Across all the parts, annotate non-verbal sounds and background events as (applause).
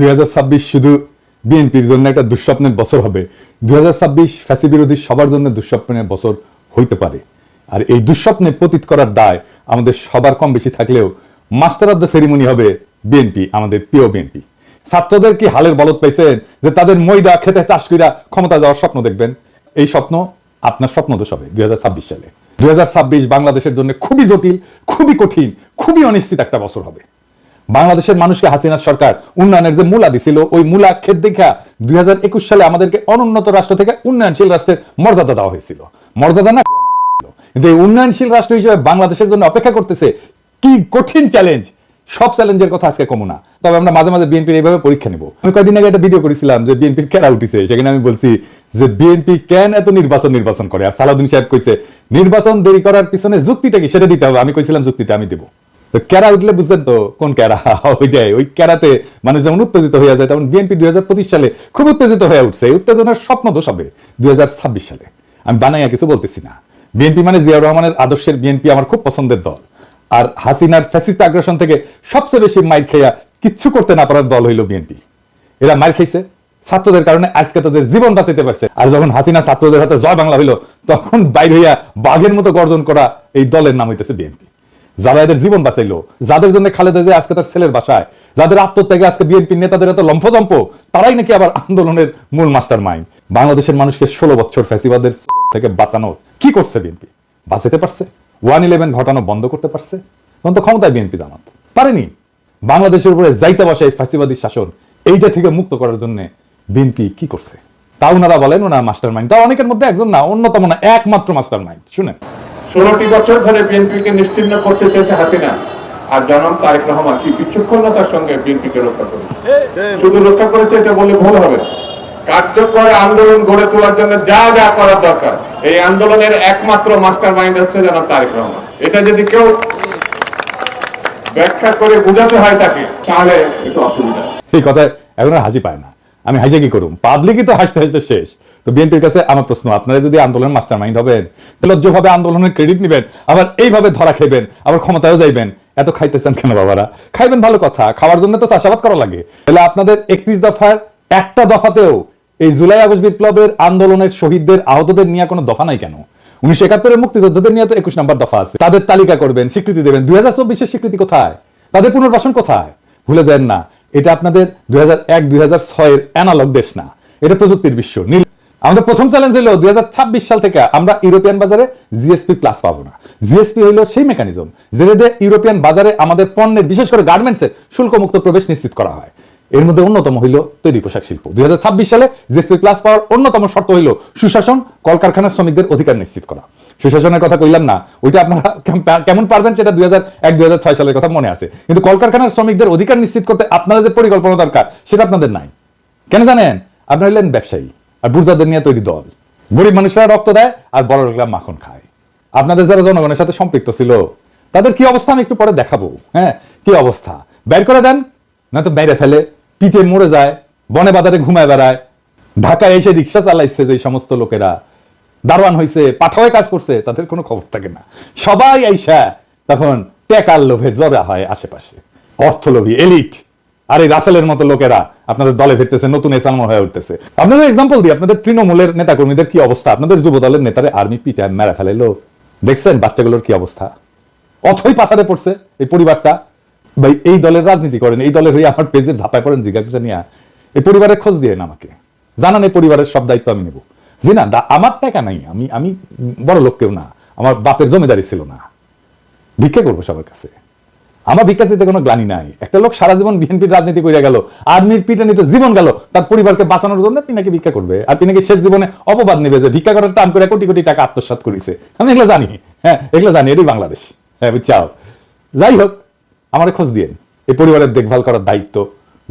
দুই হাজার ছাব্বিশ শুধু বিএনপির জন্য একটা দুঃস্বপ্নের বছর হবে। দুই হাজার ছাব্বিশ ফ্যাসি বিরোধী সবার জন্য দুঃস্বপ্নের বছর হইতে পারে। আর এই দুঃস্বপ্নে পতিত করার দায় আমাদের সবার কম বেশি থাকলেও মাস্টার অব দ্য সেরিমনি হবে বিএনপি, আমাদের প্রিয় বিএনপি। ছাত্রদের কি হালের বলদ পাইছেন যে তাদের ময়দা খেতে চাষ কইরা ক্ষমতা যাওয়ার স্বপ্ন দেখবেন? এই স্বপ্ন আপনার স্বপ্ন দোষ হবে দুই হাজার ছাব্বিশ সালে। দুই হাজার ছাব্বিশ বাংলাদেশের জন্য খুবই জটিল, খুবই কঠিন, খুবই অনিশ্চিত একটা বছর হবে। বাংলাদেশের মানুষকে হাসিনা সরকার উন্নয়নের যে মূলা দিছিল, ওই মূলা ক্ষেত দেখা দুই হাজার একুশ সালে আমাদেরকে অনুন্নত রাষ্ট্র থেকে উন্নয়নশীল রাষ্ট্রের মর্যাদা দেওয়া হয়েছিল। মর্যাদা না কিন্তু এই উন্নয়নশীল রাষ্ট্র হিসেবে বাংলাদেশের জন্য অপেক্ষা করতেছে কি কঠিন চ্যালেঞ্জ সব চ্যালেঞ্জের কথা আজকে কমু না। তবে আমরা মাঝে মাঝে বিএনপির এইভাবে পরীক্ষা নিব। আমি কয়েকদিন আগে একটা ভিডিও করেছিলাম যে বিএনপির কেরা উঠিছে, সেখানে আমি বলছি যে বিএনপি কেন এত নির্বাচন নির্বাচন করে? আর সালাউদ্দিন সাহেব কইছে, নির্বাচন দেরি করার পিছনে যুক্তিটা কি? সেটা দিতে হবে। আমি কইছিলাম যুক্তিটা আমি দেবো। ক্যারা উঠলে বুঝলেন তো কোন ক্যারা (laughs) ওই যায় ওই ক্যারাতে মানুষ যেমন উত্তেজিত হয়ে যায়, তেমন বিএনপি দুই হাজার পঁচিশ সালে খুব উত্তেজিত হয়ে উঠছে। এই উত্তেজনার স্বপ্ন দোষ হবে দুই সালে। আমি বানাইয়া কিছু বলতেছি না। বিএনপি মানে জিয়াউর রহমানের আদর্শের বিএনপি আমার খুব পছন্দের দল। আর হাসিনার ফ্যাসিস্ট আগ্রাসন থেকে সবচেয়ে বেশি মাইর খেয়া কিচ্ছু করতে না পারার দল হইল বিএনপি। এরা মার খাইছে। ছাত্রদের কারণে আজকে তাদের জীবন বাঁচাতে পারছে। আর যখন হাসিনা ছাত্রদের হাতে জয় বাংলা হইল, তখন বাইর হইয়া বাঘের মতো গর্জন করা এই দলের নাম হইতেছে বিএনপি। যারা এদের জীবন বাঁচাইলো। যাদের জন্য খালেদা যে আজকে তার ছেলের বাসায়, যাদের আত্মত্যাগে আজকে বিএনপি নেতাদের এত লম্ফজম্প, তারাই নাকি আবার আন্দোলনের মূল মাস্টার মাইন্ড বাংলাদেশের মানুষকে ষোলো বছর ফ্যাসিবাদের থেকে বাঁচানোর কি করছে বিএনপি? বাঁচাতে পারছে? ওয়ান ইলেভেন ঘটানো বন্ধ করতে পারছে? তখন তো ক্ষমতায় বিএনপি জামাত। পারেনি। বাংলাদেশের উপরে যাইতে বসে এই ফ্যাসিবাদী শাসন, এইটা থেকে মুক্ত করার জন্য বিএনপি কি করছে? তা ওনারা বলেন ওনারা মাস্টার মাইন্ড তাও অনেকের মধ্যে একজন না, অন্যতম না, একমাত্র মাস্টার মাইন্ড শুনেন। ষোলোটি বছর ধরে বিএনপিকে নিশ্চিন্ন করতে চেয়েছে হাসিনা। আর জনম তারেক রহমান, কি বিচক্ষণতার সঙ্গে বিএনপিকে রক্ষা করেছে? শুধু রক্ষা করেছে এটা বলে ভুল হবে। কার্যকর আন্দোলন গড়ে তোলার জন্য যা যা করার দরকার, এই আন্দোলনের একমাত্র মাস্টার মাইন্ড হচ্ছে জনাব তারেক রহমান। এটা যদি কেউ ব্যাখ্যা করে বোঝাতে হয় তাকে, তাহলে একটু অসুবিধা। এই কথায় এখন হাসি পায় না। আমি হাসে কি করুম? পাবলিকই তো হাসতে হাসতে শেষ। তো বিএনপির কাছে আমার প্রশ্ন, আপনারা যদি আন্দোলনের মাস্টার মাইন্ড হবেন লজ্জভাবে আন্দোলনের ক্রেডিট নেবেন, আবার এইভাবে ধরা খাইবেন আবার ক্ষমতায়ও যাইবেন। এত খাইতেছেন কেন বাবারা? খাইবেন ভালো কথা, খাওয়ার জন্য তো চাষাবাদ করা লাগে। তাহলে আপনাদের একত্রিশ দফার একটা দফাতেও এই জুলাই আগস্ট বিপ্লবের আন্দোলনের শহীদদের, আহতদের নিয়ে কোনো দফা নাই কেন? উনিশশো একাত্তরের মুক্তিযোদ্ধাদের নিয়ে তো একুশ নম্বর দফা আছে। তাদের তালিকা করবেন, স্বীকৃতি দেবেন। দুই হাজার চব্বিশের স্বীকৃতি কোথায়? তাদের পুনর্বাসন কোথায়? ভুলে যান না, এটা আপনাদের দুই হাজার এক, দুই হাজার ছয়ের অ্যানালগ দেশ না, এটা প্রযুক্তির বিশ্ব। নীল আমাদের প্রথম চ্যালেঞ্জ হলো দুই হাজার ছাব্বিশ সাল থেকে আমরা ইউরোপিয়ান বাজারে জিএসপি প্লাস পাবো না। জিএসপি হলো সেই মেকানিজম যেটা দিয়ে ইউরোপিয়ান বাজারে আমাদের পণ্যের, বিশেষ করে গার্মেন্টসের শুল্কমুক্ত প্রবেশ নিশ্চিত করা হয়। এর মধ্যে অন্যতম হইল তৈরি পোশাক শিল্প। দুই ছাব্বিশ সালে জিএসপি প্লাস পাওয়ার অন্যতম শর্ত হইল সুশাসন, কলকারখানার শ্রমিকদের অধিকার নিশ্চিত করা। সুশাসনের কথা কইলাম না, ওইটা আপনারা কেমন পারবেন সেটা দুই হাজার এক, দুই হাজার ছয় সালের কথা মনে আছে। কিন্তু কলকারখানার শ্রমিকদের অধিকার নিশ্চিত করতে আপনারা যে পরিকল্পনা দরকার, সেটা আপনাদের নাই। কেন জানেন? আপনারা হলেন ব্যবসায়ী। আর বুর্জাদের নিয়ে তৈরি দল। গরিব মানুষরা রক্ত দেয় আর বড় লোকরা মাখন খায়। আপনাদের যারা জনগণের সাথে সম্পৃক্ত ছিল, তাদের কি অবস্থা আমি একটু পরে দেখাবো। হ্যাঁ কি অবস্থা? বের করে দেন, না তো বেড়ে ফেলে পিঠে মরে যায়, বনে বাজারে ঘুমায় বেড়ায়, ঢাকায় এসে রিক্সা চালাইছে যে সমস্ত লোকেরা। দারোয়ান হয়েছে পাঠাওয়ে কাজ করছে, তাদের কোনো খবর থাকে না। সবাই আইসা, তখন টেকার লোভে জড়া হয় আশেপাশে। অর্থলোভী, এলিট আর এই রাসেলের মতো লোকেরা আপনাদের দলে ফিরতেছে, নতুন এসামো হয়ে উঠতেছে। আপনাদের এক্সাম্পল দিই, আপনাদের তৃণমূলের নেতাকর্মীদের কি অবস্থা? আপনাদের যুব দলের নেতারে আর্মি পিটা মেরা ফেলাইলো দেখছেন বাচ্চাগুলোর কি অবস্থা? অথই পাথারে পড়ছে এই পরিবারটা। ভাই, এই দলের রাজনীতি করেন, এই দলের হয়ে আমার পেজের ধাপায় পড়েন জিজ্ঞাসা নিয়ে এই পরিবারের খোঁজ দিয়ে আমাকে। জানান এই পরিবারের সব দায়িত্ব আমি নেব। জি না আমার টাকা নাই, আমি আমি বড় লোক কেউ না। আমার বাপের জমিদারি ছিল না। ভিক্ষা করব সবার কাছে। আমার ভিক্ষা চাইতে কোনো গ্লানি নাই। একটা লোক সারা জীবন বিএনপির রাজনীতি করে গেল, আর্মির নিতে জীবন গেল, তার পরিবারকে বাঁচানোর জন্য পিনাকি ভিক্ষা করবে। আর পিনাকি শেষ জীবনে অপবাদ নেবে যে ভিক্ষা করার টান করে কোটি কোটি টাকা আত্মসাৎ করেছে। আমি এগুলো জানি হ্যাঁ এগুলো জানি, এটাই বাংলাদেশ। হ্যাঁ বুঝছাও যাই হোক, আমার খোঁজ দিয়েন। এই পরিবারের দেখভাল করার দায়িত্ব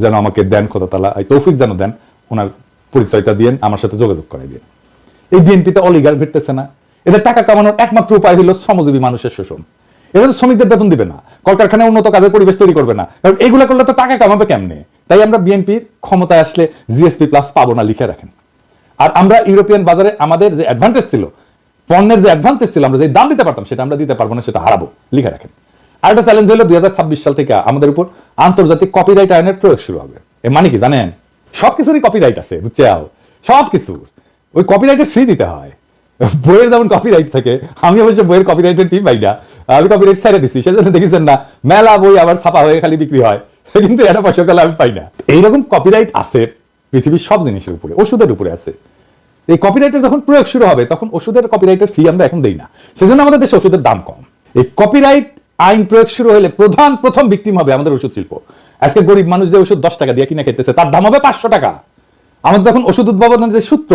যেন আমাকে দেন কততলা এই তৌফিক যেন দেন, ওনার পরিচয়টা দিয়েন, আমার সাথে যোগাযোগ করে দিন এই বিএনপিতে অলিগার ভিড়তেছে না। এদের টাকা কামানোর একমাত্র উপায় হলো শ্রমজীবী মানুষের শোষণ। এরা তো শ্রমিকদের বেতন দিবে না। কলকারখানায় উন্নত কাজের পরিবেশ তৈরি করবে না। কারণ এগুলো করলে তো টাকা কামাবে কেমনে? তাই আমরা বিএনপির ক্ষমতায় আসলে জিএসপি প্লাস পাবো না লিখে রাখেন। আর আমরা ইউরোপিয়ান বাজারে আমাদের যে অ্যাডভান্টেজ ছিল, পণ্যের যে অ্যাডভান্টেজ ছিল, আমরা যে দাম দিতে পারতাম, সেটা আমরা দিতে পারব না, সেটা হারাবো, লিখে রাখেন। আর একটা চ্যালেঞ্জ হলো দুই হাজার ছাব্বিশ সাল থেকে আমাদের উপর আন্তর্জাতিক কপিরাইট আইনের প্রয়োগ শুরু হবে। এর মানে কি জানেন? সব কিছুরই কপিরাইট আছে, বুঝছাও? সব কিছুর ওই কপিরাইটের ফ্রি দিতে হয়। বইয়ের যেমন কপিরাইট থাকে, আমি অবশ্য বইয়ের কপিরাইটের ফি না। আমি কপিরাইট ছেড়ে দিছি সেজন্য দেখেছেন না, মেলা বই আবার ছাপা হয়ে খালি বিক্রি হয়। (laughs) কিন্তু এটা পয়সা কালে আমি পাই না। এইরকম কপিরাইট আছে পৃথিবীর সব জিনিসের উপরে, ওষুধের উপরে আছে। এই কপিরাইটের যখন প্রয়োগ শুরু হবে, তখন ওষুধের কপিরাইটের ফি আমরা এখন দিই না। সেজন্য আমাদের দেশে ওষুধের দাম কম। এই কপিরাইট আইন প্রয়োগ শুরু হলে প্রধান প্রথম ভিকটিম হবে আমাদের ওষুধ শিল্প। আজকে গরিব মানুষ যে ওষুধ দশ টাকা দিয়ে কিনে খেতেছে, তার দাম হবে পাঁচশো টাকা। আমাদের যখন ওষুধ উদ্ভাবনের যে সূত্র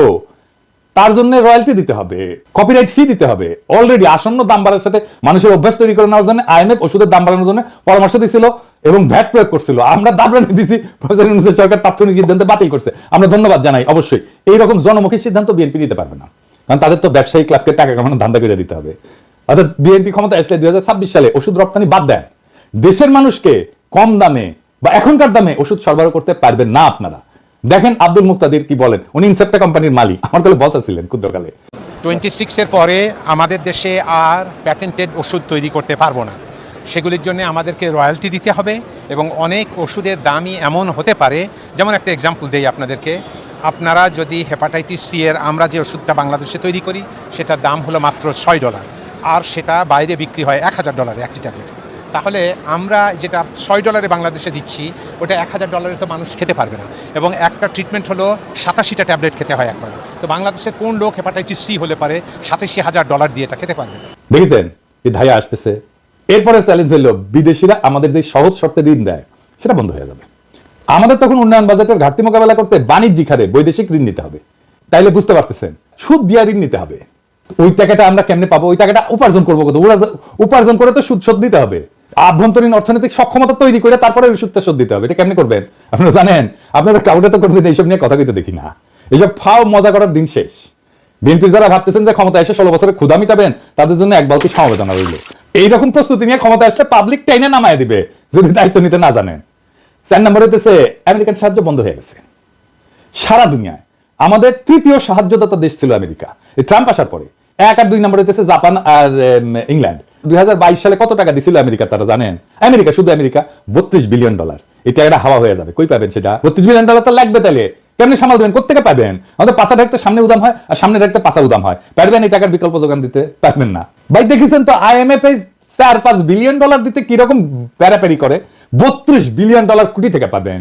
তার জন্য রয়্যালটি দিতে হবে কপিরাইট ফি দিতে হবে। অলরেডি আসন্ন দাম বাড়ার সাথে মানুষের অভ্যাস তৈরি করে নেওয়ার জন্য আইএমএফ ওষুধের দাম বাড়ানোর জন্য পরামর্শ দিছিল এবং ভ্যাট প্রয়োগ করছিল। আমরা দাবরানি দিছি প্রফেসর ইউনুসের সরকার তাৎক্ষণিক সিদ্ধান্ত বাতিল করছে। আমরা ধন্যবাদ জানাই, অবশ্যই। এইরকম জনমুখী সিদ্ধান্ত বিএনপি নিতে পারবে না। কারণ তাদের তো ব্যবসায়িক ক্লাবকে টাকা কামানো ধান্দা করে দিতে হবে। অর্থাৎ বিএনপি ক্ষমতা আসলে দু হাজার ছাব্বিশ সালে ওষুধ রপ্তানি বাদ দেন। দেশের মানুষকে কম দামে বা এখনকার দামে ওষুধ সরবরাহ করতে পারবেন না আপনারা। দেখেন আব্দুল মুক্তাদির কি বলেন। উনি ইনসেপ্টা কোম্পানির মালিক। আমার কালে বস ছিলেন ক্ষুদ্রকালে। টোয়েন্টি সিক্সের পরে আমাদের দেশে আর প্যাটেন্টেড ওষুধ তৈরি করতে পারব না। সেগুলির জন্য আমাদেরকে রয়্যালটি দিতে হবে এবং অনেক ওষুধের দামই এমন হতে পারে। যেমন একটা এক্সাম্পল দেই আপনাদেরকে। আপনারা যদি হেপাটাইটিস সি এর আমরা যে ওষুধটা বাংলাদেশে তৈরি করি, সেটার দাম হলো মাত্র ছয় ডলার। আর সেটা বাইরে বিক্রি হয় এক হাজার ডলারে একটি ট্যাবলেট তাহলে আমরা যেটা ছয় ডলারে বাংলাদেশে দিচ্ছি, ওটা এক হাজার ডলারে তো মানুষ খেতে পারবে না। এবং একটা ট্রিটমেন্ট হলো সাতাশিটা ট্যাবলেট খেতে হয় একবারে। তো বাংলাদেশের কোন লোক হেপাটাইটিস সি হলে পারে, সাতাশি হাজার ডলার দিয়ে এটা খেতে পারবে। দেখেছেন এই ধাইয়া আসতেছে? এরপরে চ্যালেঞ্জ হলো, বিদেশিরা আমাদের যে সহজ শর্তে ঋণ দেয়, সেটা বন্ধ হয়ে যাবে। আমাদের তখন উন্নয়ন বাজেটের ঘাটতি মোকাবেলা করতে বাণিজ্যিক হারে বৈদেশিক ঋণ নিতে হবে। তাইলে বুঝতে পারতেছেন, সুদ দিয়া ঋণ নিতে হবে। ওই টাকাটা আমরা কেমনে পাবো? ওই টাকাটা উপার্জন করব কত? উপার্জন করে তো সুদ শোধ দিতে হবে। আভ্যন্তরীণ অর্থনৈতিক সক্ষমতা তৈরি করে তারপরে ওই সুদটা শোধ দিতে হবে। এটা কেমনে করবেন? আপনারা জানেন, আপনাদের কাউকে তো কোনোদিন এইসব নিয়ে কথা কইতে দেখি না। এইসব ফাও মজা করার দিন শেষ। বিএনপির যারা ভাবতেছেন যে ক্ষমতা এসে ষোলো বছরে ক্ষুদা মিটাবেন, তাদের জন্য এক বালতি সমবেদনা রইল। এইরকম প্রস্তুতি নিয়ে ক্ষমতা আসলে পাবলিক টাইনে নামায় দিবে, যদি দায়িত্ব নিতে না জানেন। চার নম্বর হইতেছে আমেরিকান সাহায্য বন্ধ হয়ে গেছে। সারা দুনিয়ায় আমাদের তৃতীয় সাহায্যদাতা দেশ ছিল আমেরিকা। ট্রাম্প আসার পরে। এক আর দুই নম্বর হইতেছে জাপান আর ইংল্যান্ড। দুই সালে কত টাকা দিছিল আমেরিকা তারা জানেন? আমেরিকা, শুধু আমেরিকা, বত্রিশ বিলিয়ন ডলার। এই টাকাটা হাওয়া হয়ে যাবে। কই পাবেন সেটা? বত্রিশ বিলিয়ন ডলার তো লাগবে তাহলে। কেমনি সামাল দেবেন? কোথেকে পাবেন? আমাদের পাশা রাখতে সামনে উদাম হয়, আর সামনে রাখতে পাশা উদাম হয়। পারবেন এই টাকার বিকল্প যোগান দিতে? পারবেন না। ভাই, দেখেছেন তো আইএমএফ চার পাঁচ বিলিয়ন ডলার দিতে কীরকম প্যারাপ্যারি করে? বত্রিশ বিলিয়ন ডলার কোটি থেকে পাবেন।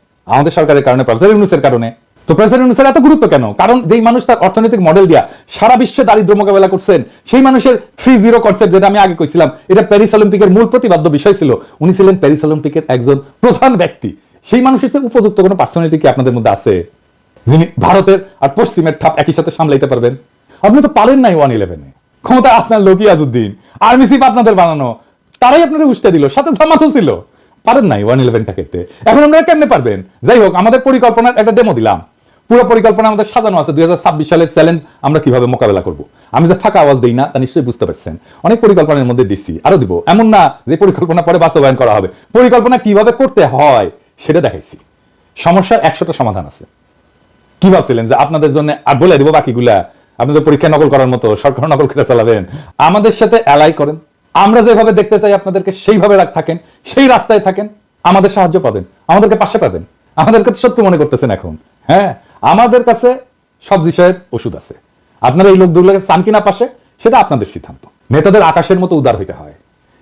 আমাদের সরকারের কারণে প্রফেসর ইউনুসের কারণে। তো প্রফেসর ইউনুসের এত গুরুত্ব কেন? কারণ যেই মানুষ তার অর্থনৈতিক মডেল দিয়া সারা বিশ্বে দারিদ্র মোকাবেলা করছেন, সেই মানুষের থ্রি জিরো কনসেপ্ট যেটা আমি আগে কইছিলাম, এটা প্যারিস অলিম্পিকের মূল প্রতিবাদ্য বিষয় ছিল। উনি ছিলেন প্যারিস অলিম্পিকের একজন প্রধান ব্যক্তি। সেই মানুষের চেয়ে উপযুক্ত কোনো পার্সোনালিটি কি আপনাদের মধ্যে আছে? যিনি ভারতের আর পশ্চিমের ঠাপ একই সাথে সামলাইতে পারবেন? আপনি তো পারেন নাই ওয়ান ইলেভেনে। ক্ষমতা আপনার লোকই আজউদ্দিন। আর্মি চিফ আপনাদের বানানো। তারাই আপনারা উস্তে দিল, সাথে জামাতও ছিল। পারেন নাই ওয়ান ইলেভেনটা খেতে। এখন আমরা কেমনে পারবেন? যাই হোক, আমাদের পরিকল্পনার একটা ডেমো দিলাম। পুরো পরিকল্পনা আমাদের সাজানো আছে, দুই সালের চ্যালেঞ্জ আমরা কীভাবে মোকাবেলা করব। আমি যে ফাঁকা আওয়াজ দিই না, তা নিশ্চয়ই বুঝতে পারছেন। অনেক পরিকল্পনার মধ্যে দিচ্ছি আরও দিব। এমন না যে পরিকল্পনা পরে বাস্তবায়ন করা হবে। পরিকল্পনা কীভাবে করতে হয়, সেটা দেখাইছি। সমস্যার একশোটা সমাধান আছে। কি ভাবছিলেন যে আপনাদের জন্য, আর বলে দিব বাকিগুলা। আপনাদের পরীক্ষা নকল করার মতো, সরকার নকল করে চালাবেন। আমাদের সাথে অ্যালাই করেন। আমরা যেভাবে দেখতে চাই আপনাদেরকে সেইভাবে থাকেন, সেই রাস্তায় থাকেন, আমাদের সাহায্য পাবেন, আমাদেরকে পাশে পাবেন, আমাদেরকে তো সত্যি মনে করতেছেন এখন হ্যাঁ? আমাদের কাছে সব বিষয়ের ওষুধ আছে। আপনারা এই লোকগুলোকে চান কিনা পাশে, সেটা আপনাদের সিদ্ধান্ত। নেতাদের আকাশের মতো উদার হইতে হয়।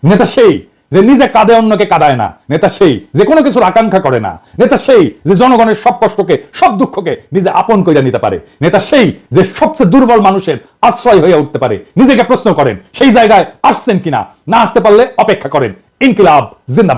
নেতা সেই যে নিজে কাঁদে, অন্যকে কাঁদায় না। নেতা সেই যে কোনো কিছুর আকাঙ্ক্ষা করে না। নেতা সেই যে জনগণের সব কষ্টকে, সব দুঃখকে নিজে আপন করে নিতে পারে। নেতা সেই যে সবচেয়ে দুর্বল মানুষের আশ্রয় হয়ে উঠতে পারে। নিজেকে প্রশ্ন করেন, সেই জায়গায় আসছেন কিনা? না আসতে পারলে অপেক্ষা করেন। ইনকিলাব, জিন্দাবাদ।